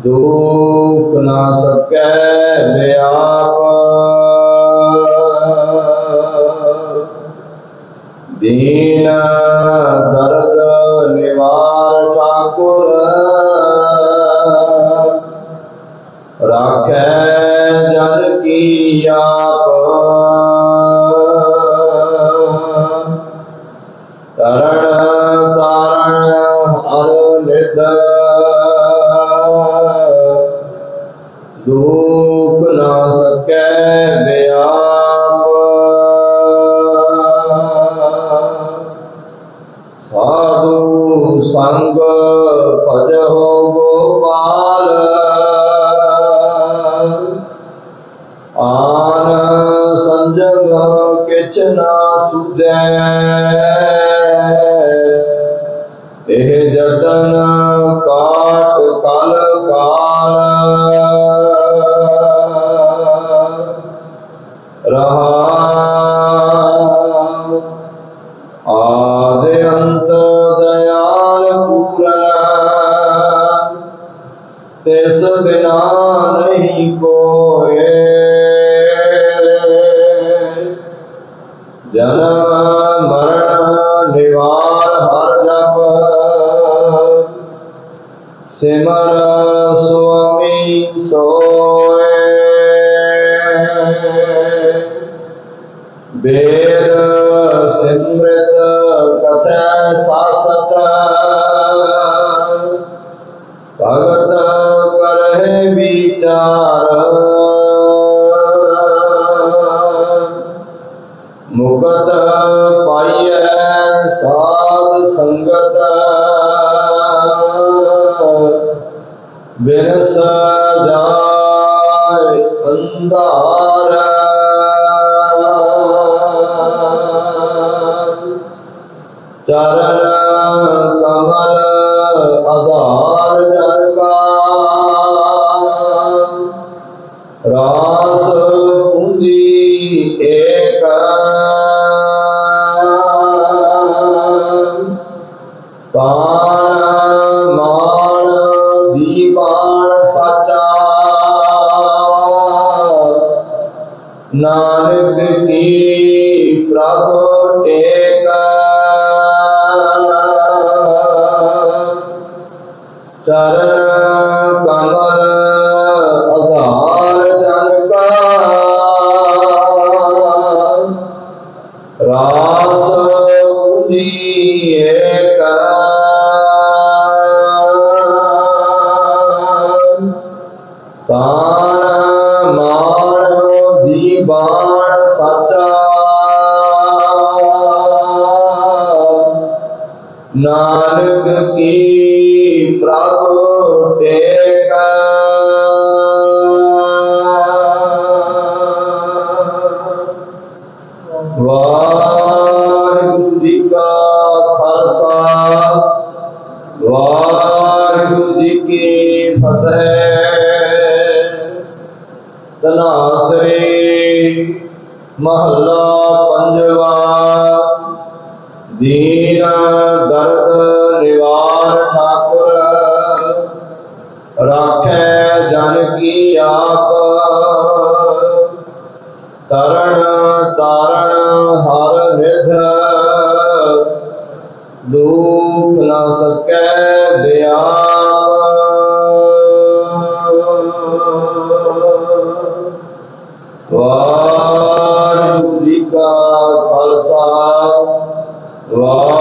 ਦੁਖ ਨਾ ਸਕੈ ਵਿਆਪ ਦੀਨ ਦਰਦ ਨਿਵਾਰ ਠਾਕੁਰ। ਰਾਖੈ ਜਨ ਕੀ ਆਪ। ਸੰਗ ਭਜੋ ਗੋਪਾਲ। ਆਨ ਸੰਜਮ ਕਿਛ ਨਾ ਸੁਝੈ ਇਹ ਜਤਨ ਕਾ ਬਿਨਾ ਨਹੀਂ ਕੋਏ। ਜਨਮ, ਮਰਨ, ਨਿਵਾਰ, ਹਰ ਜਪ। ਸਿਮਰ, ਸੁਆਮੀ ਸੋਏ। ਵੇਦ, ਸਿਮਰਤ, ਕਥੈ, ਸਾਸਤ। ਭਗਤ ਵਿਚਾਰ। ਮੁਕਤ ਪਾਈਐ ਸਾਧ ਸੰਗਤ। ਬਿਰਸ ਜਾਏ ਅੰਧਾਰ। ਚਰਨ ਕਮਲ ਆਧਾਰ ਨਾਨਕ ਕੀ ਪ੍ਰਭ ਟੇਕ ਚਰਨ ਕਮਲ ਆਧਾਰ ਜਨ ਕਾ ਰਾਸ ਨਾਨਕ ਕੀ ਪ੍ਰਭ ਟੇਕ। ਵਾਹਿਗੁਰੂ ਜੀ ਕਾ ਖਾਲਸਾ, ਵਾਹਿਗੁਰੂ ਜੀ ਕੀ ਫਤਿਹ। ਤਨਾਸ਼ਰੇ ਮਹੱਲਾ ਪੰਜਵਾ, ਦੀਨ ਆਪ। ਕਰਨ ਤਾਰਨ ਹਰ ਨਿਧ। ਦੂਖ ਨਾ ਸਕੈ ਬਿਆਪ। ਵਾਹਿਗੁਰੂ ਜੀ ਕਾ ਖਾਲਸਾ। ਵਾਹਿ